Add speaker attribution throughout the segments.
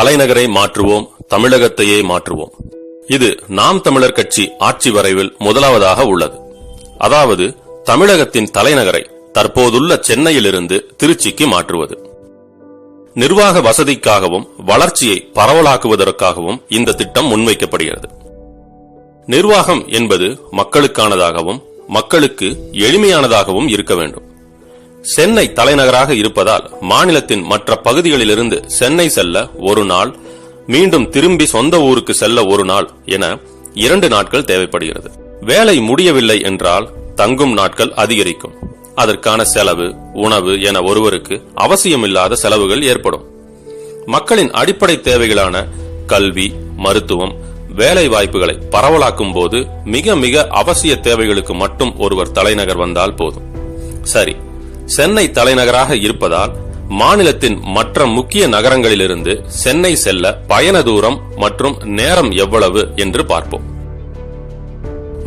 Speaker 1: தலைநகரை மாற்றுவோம் தமிழகத்தையே மாற்றுவோம். இது நாம் தமிழர் கட்சி ஆட்சி வரைவில் முதலாவதாக உள்ளது. அதாவது தமிழகத்தின் தலைநகரை தற்போதுள்ள சென்னையிலிருந்து திருச்சிக்கு மாற்றுவது. நிர்வாக வசதிக்காகவும் வளர்ச்சியை பரவலாக்குவதற்காகவும் இந்த திட்டம் முன்வைக்கப்படுகிறது. நிர்வாகம் என்பது மக்களுக்கானதாகவும் மக்களுக்கு எளிமையானதாகவும் இருக்க வேண்டும். சென்னை தலைநகராக இருப்பதால் மாநிலத்தின் மற்ற பகுதிகளிலிருந்து சென்னை செல்ல ஒரு நாள் மீண்டும் திரும்பி சொந்த ஊருக்கு செல்ல ஒரு நாள் என இரண்டு நாட்கள் தேவைப்படுகிறது. வேலை முடியவில்லை என்றால் தங்கும் நாட்கள் அதிகரிக்கும். அதற்கான செலவு உணவு என ஒருவருக்கு அவசியமில்லாத செலவுகள் ஏற்படும். மக்களின் அடிப்படை தேவைகளான கல்வி மருத்துவம் வேலை வாய்ப்புகளை பரவலாக்கும் போது மிக மிக அவசிய தேவைகளுக்கு மட்டும் ஒருவர் தலைநகர் வந்தால் போதும். சரி சென்னை தலைநகராக இருப்பதால் மாநிலத்தின் மற்ற முக்கிய நகரங்களிலிருந்து சென்னை செல்ல பயண தூரம் மற்றும் நேரம் எவ்வளவு என்று பார்ப்போம்.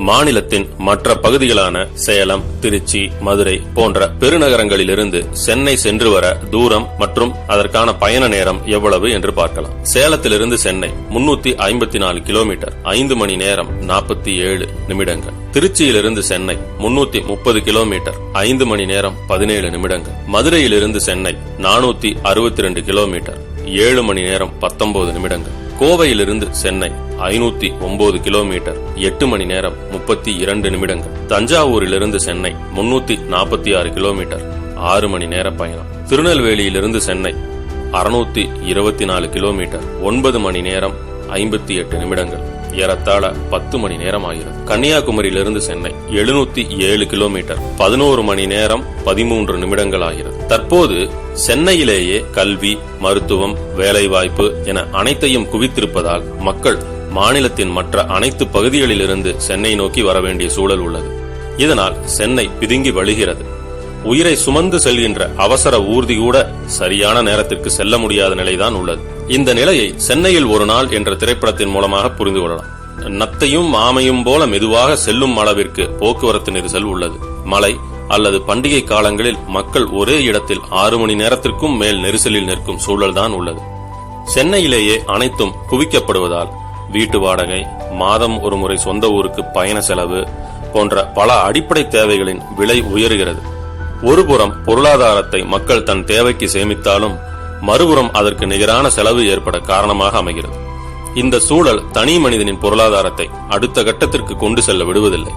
Speaker 1: மாநிலத்தின் மற்ற பகுதிகளான சேலம் திருச்சி மதுரை போன்ற பெருநகரங்களிலிருந்து சென்னை சென்று வர தூரம் மற்றும் அதற்கான பயண நேரம் எவ்வளவு என்று பார்க்கலாம். சேலத்திலிருந்து சென்னை முன்னூத்தி ஐம்பத்தி நாலு கிலோமீட்டர் ஐந்து மணி நேரம் நாற்பத்தி ஏழு நிமிடங்கள். திருச்சியிலிருந்து சென்னை முன்னூத்தி முப்பது கிலோமீட்டர் ஐந்து மணி நேரம் பதினேழு நிமிடங்கள். மதுரையிலிருந்து சென்னை நானூத்தி அறுபத்தி ரெண்டு கிலோமீட்டர் ஏழு மணி நேரம் பத்தொன்பது நிமிடங்கள். கோவையிலிருந்து சென்னை ஐநூத்தி ஒன்பது கிலோமீட்டர் எட்டு மணி நேரம் முப்பத்தி இரண்டு நிமிடங்கள். தஞ்சாவூரிலிருந்து சென்னை முன்னூத்தி நாற்பத்தி ஆறு கிலோமீட்டர் ஆறு மணி நேர பயணம். திருநெல்வேலியிலிருந்து சென்னை அறுநூத்தி இருபத்தி நாலு கிலோமீட்டர் ஒன்பது மணி நேரம் ஐம்பத்தி எட்டு நிமிடங்கள். ஏறத்தாழ பத்து மணி நேரம் ஆகிறது. கன்னியாகுமரியிலிருந்து சென்னை எழுநூத்தி ஏழு கிலோமீட்டர் பதினோரு மணி நேரம் பதிமூன்று நிமிடங்கள் ஆகிறது. தற்போது சென்னையிலேயே கல்வி மருத்துவம் வேலைவாய்ப்பு என அனைத்தையும் குவித்திருப்பதால் மக்கள் மாநிலத்தின் மற்ற அனைத்து பகுதிகளிலிருந்து சென்னை நோக்கி வர வேண்டிய சூழல் உள்ளது. இதனால் சென்னை பிதுங்கி வழிகிறது. உயிரை சுமந்து செல்கின்ற அவசர ஊர்தி கூட சரியான நேரத்திற்கு செல்ல முடியாத நிலைதான் உள்ளது. இந்த நிலையை சென்னையில் ஒரு நாள் என்ற திரைப்படத்தின் மூலமாக புரிந்து கொள்ளலாம். நத்தையும் ஆமையும் போல மெதுவாக செல்லும் அளவிற்கு போக்குவரத்து நெரிசல் உள்ளது. மழை அல்லது பண்டிகை காலங்களில் மக்கள் ஒரே இடத்தில் ஆறு மணி நேரத்திற்கும் மேல் நெரிசலில் நிற்கும் சூழல்தான் உள்ளது. சென்னையிலேயே அனைத்தும் குவிக்கப்படுவதால் வீட்டு வாடகை மாதம் ஒரு முறை சொந்த ஊருக்கு பயண செலவு போன்ற பல அடிப்படை தேவைகளின் விலை உயர்கிறது. ஒருபுறம் பொருளாதாரத்தை மக்கள் தன் தேவைக்கு சேமித்தாலும் மறுபுறம் அதற்கு நிகரான செலவு ஏற்பட காரணமாக அமைகிறது. இந்த சூழல் தனி மனிதனின் பொருளாதாரத்தை அடுத்த கட்டத்திற்கு கொண்டு செல்ல விடுவதில்லை.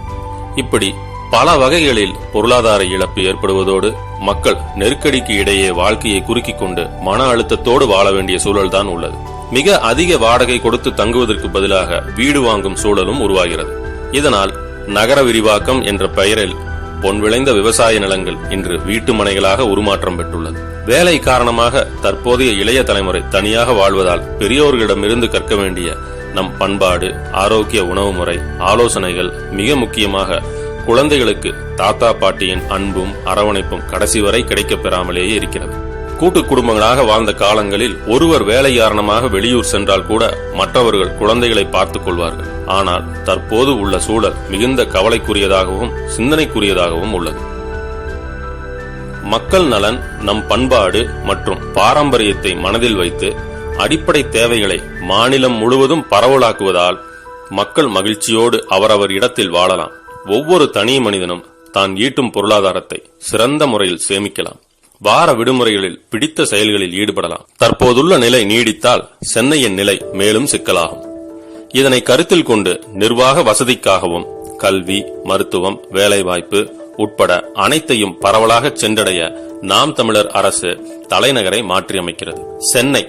Speaker 1: இப்படி பல வகைகளில் பொருளாதார இழப்பு ஏற்படுவதோடு மக்கள் நெருக்கடிக்கு இடையே வாழ்க்கையை குறுக்கிக் கொண்டு மன அழுத்தத்தோடு வாழ வேண்டிய சூழல்தான் உள்ளது. மிக அதிக வாடகை கொடுத்து தங்குவதற்கு பதிலாக வீடு வாங்கும் சூழலும் உருவாகிறது. இதனால் நகர விரிவாக்கம் என்ற பெயரில் பொன் விளைந்த விவசாய நிலங்கள் இன்று வீட்டு மனைகளாக உருமாற்றம் பெற்றுள்ளது. வேலை காரணமாக தற்போதைய இளைய தலைமுறை தனியாக வாழ்வதால் பெரியோர்களிடமிருந்து கற்க வேண்டிய நம் பண்பாடு ஆரோக்கிய உணவு முறை ஆலோசனைகள் மிக முக்கியமாக குழந்தைகளுக்கு தாத்தா பாட்டியின் அன்பும் அரவணைப்பும் கடைசி வரை கிடைக்கப் பெறாமலேயே இருக்கிறது. கூட்டு குடும்பங்களாக வாழ்ந்த காலங்களில் ஒருவர் வேலை காரணமாக வெளியூர் சென்றால் கூட மற்றவர்கள் குழந்தைகளை பார்த்துக் கொள்வார்கள். ஆனால் தற்போது உள்ள சூழல் மிகுந்த கவலைக்குரியதாகவும் சிந்தனைக்குரியதாகவும் உள்ளது. மக்கள் நலன் நம் பண்பாடு மற்றும் பாரம்பரியத்தை மனதில் வைத்து அடிப்படை தேவைகளை மாநிலம் முழுவதும் பரவலாக்குவதால் மக்கள் மகிழ்ச்சியோடு அவரவர் இடத்தில் வாழலாம். ஒவ்வொரு தனி மனிதனும் தான் ஈட்டும் பொருளாதாரத்தை சிறந்த முறையில் சேமிக்கலாம். வார விடுமுறைகளில் பிடித்த செயல்களில் ஈடுபடலாம். தற்போதுள்ள நிலை நீடித்தால் சென்னையின் நிலை மேலும் சிக்கலாகும். இதனை கருத்தில் கொண்டு நிர்வாக வசதிக்காகவும் கல்வி மருத்துவம் வேலைவாய்ப்பு உட்பட அனைத்தையும் பரவலாக சென்றடைய நாம் தமிழர் அரசு தலைநகரை மாற்றியமைக்கிறது. சென்னை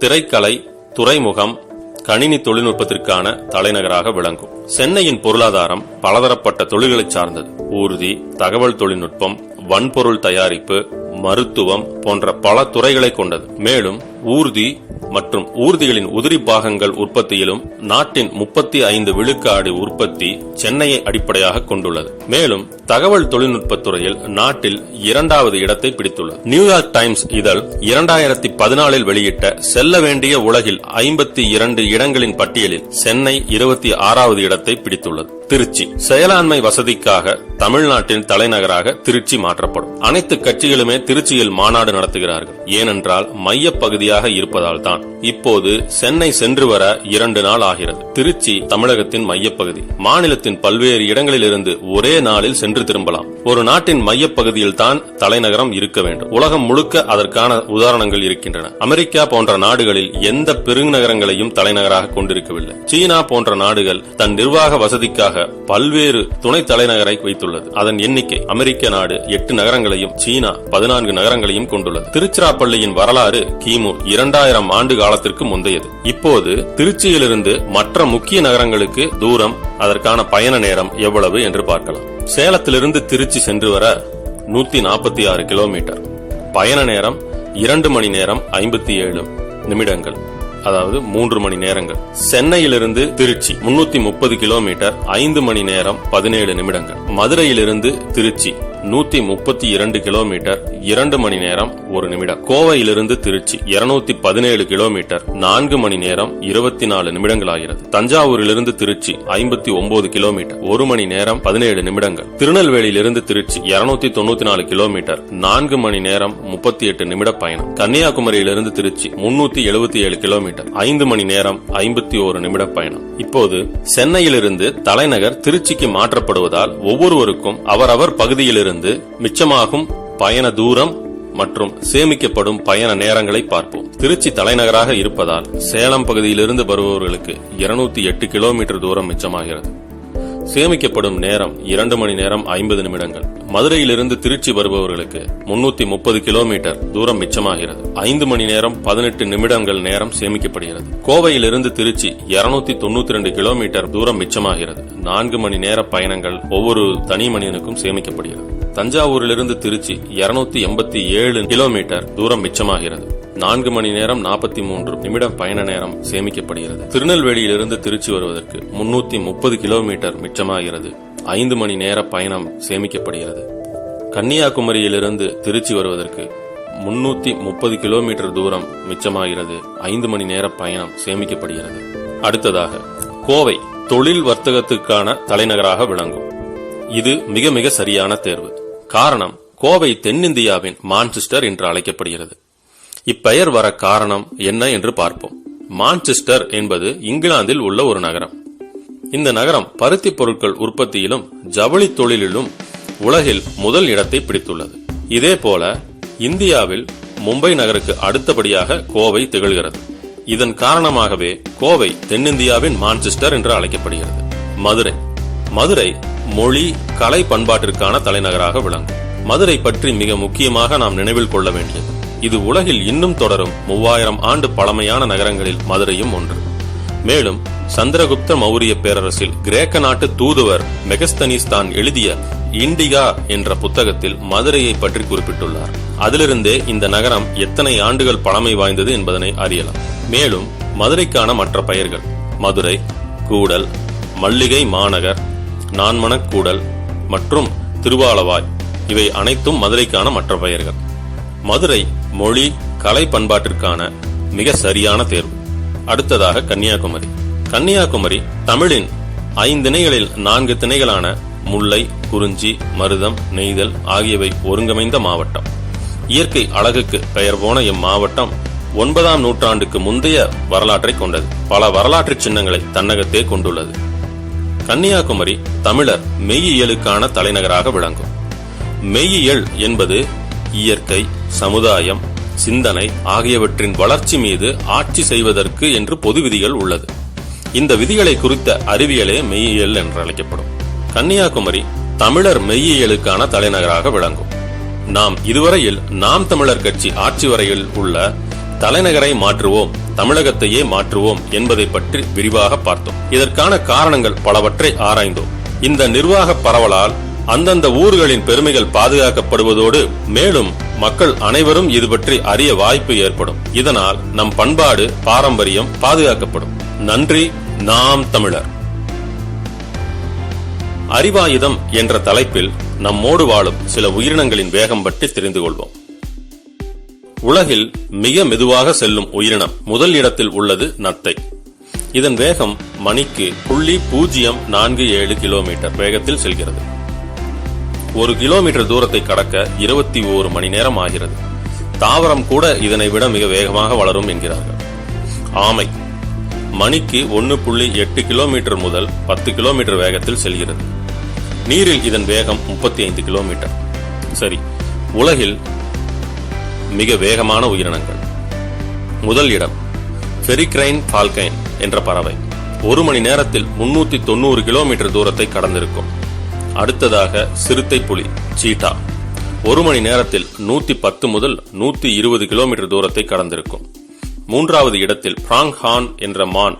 Speaker 1: திரைக்கலை துறைமுகம் கணினி தொழில்நுட்பத்திற்கான தலைநகராக விளங்கும். சென்னையின் பொருளாதாரம் பலதரப்பட்ட தொழில்களை சார்ந்தது. ஊர்தி தகவல் தொழில்நுட்பம் வன்பொருள் தயாரிப்பு மருத்துவம் போன்ற பல துறைகளை கொண்டது. மேலும் ஊர்தி மற்றும் ஊர்திகளின் உதிரி பாகங்கள் உற்பத்தியிலும் நாட்டின் முப்பத்தி ஐந்து விழுக்காடு உற்பத்தி சென்னையை அடிப்படையாக கொண்டுள்ளது. மேலும் தகவல் தொழில்நுட்பத் துறையில் நாட்டில் இரண்டாவது இடத்தை பிடித்துள்ளது. நியூயார்க் டைம்ஸ் இதழ் இரண்டாயிரத்தி பதினாலில் வெளியிட்ட செல்ல வேண்டிய உலகில் ஐம்பத்தி இரண்டு இடங்களின் பட்டியலில் சென்னை இருபத்தி ஆறாவது இடத்தை பிடித்துள்ளது. திருச்சி செயலாண்மை வசதிக்காக தமிழ்நாட்டின் தலைநகராக திருச்சி மாற்றப்படும். அனைத்து கட்சிகளுமே திருச்சியில் மாநாடு நடத்துகிறார்கள். ஏனென்றால் மைய பகுதியாக இருப்பதால் தான். இப்போது சென்னை சென்று வர இரண்டு நாள் ஆகிறது. திருச்சி தமிழகத்தின் மையப்பகுதி. மாநிலத்தின் பல்வேறு இடங்களிலிருந்து ஒரே நாளில் சென்று திரும்பலாம். ஒரு நாட்டின் மையப்பகுதியில் தான் தலைநகரம் இருக்க வேண்டும். உலகம் முழுக்க அதற்கான உதாரணங்கள் இருக்கின்றன. அமெரிக்கா போன்ற நாடுகளில் எந்த பெருநகரங்களையும் தலைநகராக கொண்டிருக்கவில்லை. சீனா போன்ற நாடுகள் தன் நிர்வாக வசதிக்காக பல்வேறு துணை தலைநகரை வைத்துள்ளது. அதன் எண்ணிக்கை அமெரிக்க நாடு எட்டு நகரங்களையும் சீனா பதினான்கு நகரங்களையும் கொண்டுள்ளது. திருச்சிராப்பள்ளியின் வரலாறு கிமு இரண்டாயிரம் ஆண்டு காலத்திற்கு முந்தையது. இப்போது திருச்சியிலிருந்து மற்ற முக்கிய நகரங்களுக்கு தூரம் அதற்கான பயண நேரம் எவ்வளவு என்று பார்க்கலாம். சேலத்திலிருந்து திருச்சி சென்று வர நூத்தி நாற்பத்தி ஆறு கிலோமீட்டர். பயண நேரம் இரண்டு மணி நேரம் ஐம்பத்தி ஏழு நிமிடங்கள் அதாவது மூன்று மணி நேரங்கள். சென்னையிலிருந்து திருச்சி முன்னூத்தி முப்பது கிலோமீட்டர் ஐந்து மணி நேரம் பதினேழு நிமிடங்கள். மதுரையிலிருந்து திருச்சி நூத்தி முப்பத்தி இரண்டு கிலோமீட்டர் இரண்டு மணி நேரம் ஒரு நிமிடம். கோவையிலிருந்து திருச்சி இருநூத்தி பதினேழு கிலோமீட்டர் நான்கு மணி நேரம் இருபத்தி நாலு நிமிடங்கள் ஆகிறது தஞ்சாவூரிலிருந்து திருச்சி ஐம்பத்தி ஒன்பது கிலோமீட்டர் ஒரு மணி நேரம் பதினேழு நிமிடங்கள். திருநெல்வேலியிலிருந்து திருச்சி இருநூத்தி தொண்ணூத்தி நாலு கிலோமீட்டர் நான்கு மணி நேரம் முப்பத்தி எட்டு நிமிட பயணம். கன்னியாகுமரியிலிருந்து திருச்சி முன்னூத்தி எழுபத்தி ஏழு கிலோமீட்டர் ஐந்து மணி நேரம் ஐம்பத்தி ஒரு நிமிட பயணம். இப்போது சென்னையிலிருந்து தலைநகர் திருச்சிக்கு மாற்றப்படுவதால் ஒவ்வொருவருக்கும் அவரவர் பகுதியிலிருந்து மிச்சமாகும் பயண தூரம் மற்றும் சேமிக்கப்படும் பயண நேரங்களை பார்ப்போம். திருச்சி தலைநகராக இருப்பதால் சேலம் பகுதியிலிருந்து வருபவர்களுக்கு இருநூத்தி எட்டு கிலோமீட்டர் தூரம் மிச்சமாகிறது. சேமிக்கப்படும் நேரம் இரண்டு மணி நேரம் ஐம்பது நிமிடங்கள். மதுரையிலிருந்து திருச்சி வருபவர்களுக்கு முன்னூத்தி முப்பது கிலோமீட்டர் தூரம் மிச்சமாகிறது. ஐந்து மணி நேரம் பதினெட்டு நிமிடங்கள் நேரம் சேமிக்கப்படுகிறது. கோவையிலிருந்து திருச்சி இருநூத்தி தொண்ணூத்தி ரெண்டு கிலோமீட்டர் தூரம் மிச்சமாகிறது. நான்கு மணி நேர பயணங்கள் ஒவ்வொரு தனி மனிதனுக்கும் சேமிக்கப்படுகிறது. தஞ்சாவூரிலிருந்து திருச்சி இருநூத்தி எண்பத்தி ஏழு கிலோமீட்டர் தூரம் மிச்சமாகிறது. நான்கு மணி நேரம் நாற்பத்தி மூன்று நிமிடம் பயண நேரம் சேமிக்கப்படுகிறது. திருநெல்வேலியிலிருந்து திருச்சி வருவதற்கு முன்னூத்தி முப்பது கிலோமீட்டர் மிச்சமாகிறது. ஐந்து மணி நேர பயணம் சேமிக்கப்படுகிறது. கன்னியாகுமரியிலிருந்து திருச்சி வருவதற்கு முன்னூத்தி முப்பது கிலோமீட்டர் தூரம் மிச்சமாகிறது. ஐந்து மணி நேர பயணம் சேமிக்கப்படுகிறது. அடுத்ததாக கோவை தொழில் வர்த்தகத்துக்கான தலைநகராக விளங்கும். இது மிக மிக சரியான தேர்வு. காரணம் கோவை தென்னிந்தியாவின் மான்செஸ்டர் என்று அழைக்கப்படுகிறது. இப்பெயர் வர காரணம் என்ன என்று பார்ப்போம். மான்செஸ்டர் என்பது இங்கிலாந்தில் உள்ள ஒரு நகரம். இந்த நகரம் பருத்தி பொருட்கள் உற்பத்தியிலும் ஜவுளி தொழிலிலும் உலகில் முதல் இடத்தை பிடித்துள்ளது. இதேபோல இந்தியாவில் மும்பை நகருக்கு அடுத்தபடியாக கோவை திகழ்கிறது. இதன் காரணமாகவே கோவை தென்னிந்தியாவின் மான்செஸ்டர் என்று அழைக்கப்படுகிறது. மதுரை. மதுரை மொழி கலை பண்பாட்டிற்கான தலைநகராக விளங்கும். மதுரை பற்றி மிக முக்கியமாக நாம் நினைவில் கொள்ள வேண்டியது இது உலகில் இன்னும் தொடரும் மூவாயிரம் ஆண்டு பழமையான நகரங்களில் மதுரையும் ஒன்று. மேலும் சந்திரகுப்த மௌரிய பேரரசில் கிரேக்க நாட்டு தூதுவர் மெகஸ்தனிஸ் தான் எழுதிய இண்டிகா என்ற புத்தகத்தில் மதுரையை பற்றி குறிப்பிட்டுள்ளார். அதிலிருந்தே இந்த நகரம் எத்தனை ஆண்டுகள் பழமை வாய்ந்தது என்பதனை அறியலாம். மேலும் மதுரைக்கான மற்ற பெயர்கள் மதுரை கூடல் மல்லிகை மாநகர் நான்மணக்கூடல் மற்றும் திருவாலவாய் இவை அனைத்தும் மதுரைக்கான மற்ற பெயர்கள். மதுரை மொழி கலை பண்பாட்டிற்கான மிக சரியான தேர்வு. அடுத்ததாக கன்னியாகுமரி. கன்னியாகுமரி தமிழின் ஐந்திணைகளில் நான்கு திணைகளான முல்லை குறிஞ்சி மருதம் நெய்தல் ஆகியவை ஒருங்கமைந்த மாவட்டம். இயற்கை அழகுக்கு பெயர் போன இம்மாவட்டம் ஒன்பதாம் நூற்றாண்டுக்கு முந்தைய வரலாற்றை கொண்டது. பல வரலாற்று சின்னங்களை தன்னகத்தே கொண்டுள்ளது. கன்னியாகுமரி தமிழர் மெய்யியலுக்கான தலைநகராக விளங்கும். மெய்யியல் என்பது இயற்கை சமுதாயம் சிந்தனை ஆகியவற்றின் வளர்ச்சி மீது ஆட்சி செய்வதற்கு என்று பொது விதிகள் உள்ளது. இந்த விதிகளை குறித்த அறிவியலே மெய்யியல் என்று அழைக்கப்படும். கன்னியாகுமரி தமிழர் மெய்யியலுக்கான தலைநகராக விளங்கும். நாம் இதுவரையில் நாம் தமிழர் கட்சி ஆட்சி வரையில் உள்ள தலைநகரை மாற்றுவோம் தமிழகத்தையே மாற்றுவோம் என்பதை பற்றி விரிவாக பார்த்தோம். இதற்கான காரணங்கள் பலவற்றை ஆராய்ந்தோம். இந்த நிர்வாக பரவலால் அந்தந்த ஊர்களின் பெருமைகள் பாதுகாக்கப்படுவதோடு மேலும் மக்கள் அனைவரும் இது பற்றி அறிய வாய்ப்பு ஏற்படும். இதனால் நம் பண்பாடு பாரம்பரியம் பாதுகாக்கப்படும். நன்றி நாம் தமிழர். அறிவாயுதம் என்ற தலைப்பில் நம்மோடு வாழும் சில உயிரினங்களின் வேகம் பற்றி தெரிந்து கொள்வோம். உலகில் மிக மெதுவாக செல்லும் உயிரினம் முதல் இடத்தில் உள்ளது நத்தை. இதன் வேகம் மணிக்கு புள்ளி பூஜ்ஜியம் நான்கு ஏழு கிலோமீட்டர் வேகத்தில் செல்கிறது. ஒரு கிலோமீட்டர் தூரத்தை கடக்க இருபத்தி ஓரு மணி நேரம் ஆகிறது. தாவரம் கூட இதனை விட மிக வேகமாக வளரும் என்கிறார்கள். ஆமை. மணிக்கு ஒன்று புள்ளி எட்டு கிலோமீட்டர் முதல் பத்து கிலோமீட்டர் வேகத்தில் செல்கிறது. நீரில் இதன் வேகம் முப்பத்தி ஐந்து கிலோமீட்டர். சரி உலகில் மிக வேகமான உயிரினங்கள். முதல் இடம் ஃபெரிக்ரைன் ஃபால்கைன் என்ற பறவை. ஒரு மணி நேரத்தில் முன்னூத்தி தொண்ணூறு கிலோமீட்டர் தூரத்தை கடந்திருக்கும். அடுத்ததாக சிறுத்தை புலி சீட்டா. ஒரு மணி நேரத்தில் நூத்தி பத்து முதல் நூத்தி இருபது கிலோமீட்டர் தூரத்தை கடந்திருக்கும். மூன்றாவது இடத்தில் பிராங் ஹான் என்ற மான்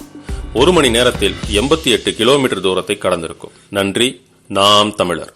Speaker 1: ஒரு மணி நேரத்தில் எண்பத்தி எட்டு கிலோமீட்டர் தூரத்தை கடந்திருக்கும். நன்றி நாம் தமிழர்.